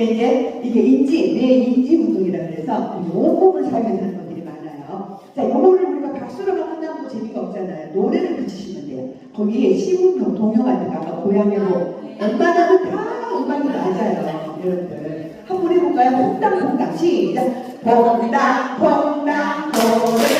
이게 이제 이게 인지 내 인지 운동이라 그래서 요몸을 사용해서 하는 것들이 많아요. 자, 요거를 우리가 박수로만 한다고 재미가 없잖아요. 노래를 붙이시면 돼요. 거기에 시운동 동요 같은 거 아까 고양이로 웬만하면 다 음악이 맞아요. 여러분들 한번 해볼까요? 퐁당퐁당 시작. 퐁당 퐁당 돌을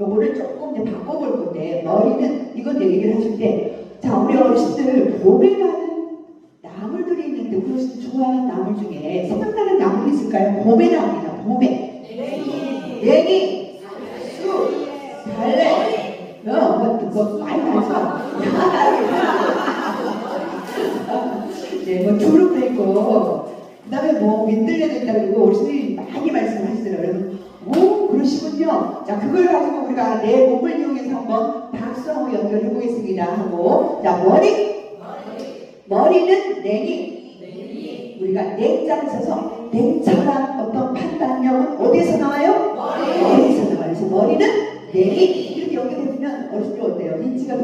요거를 조금 이제 바꿔볼 건데 머리는 이건 이제 얘기를 하실 때 자, 우리 어르신들 봄에 가는 나물들이 있는데 우리 어르신들 좋아하는 나물 중에 생각나는 나물이 있을까요? 봄에 나옵니다. 봄에. 냉이, 쑥, 달래, 어, 뭐, 뭐, 많이 나죠? 네, 뭐, 두릅도 있고, 그 다음에 뭐, 민들레도 있다고 그러고, 어르신들이 많이 말 있는데요. 자, 그걸 가지고 우리가 내 몸을 이용해서 한번 박수하고 연결해 보겠습니다. 하고, 자, 머리. 머리. 는 냉이. 우리가 냉장 쳐서 냉철한 어떤 판단력은 어디에서 나와요? 머리. 머리에서 나와요. 그래서 머리는 냉이. 이렇게 연결해 주면 어르신들 어때요? 인지가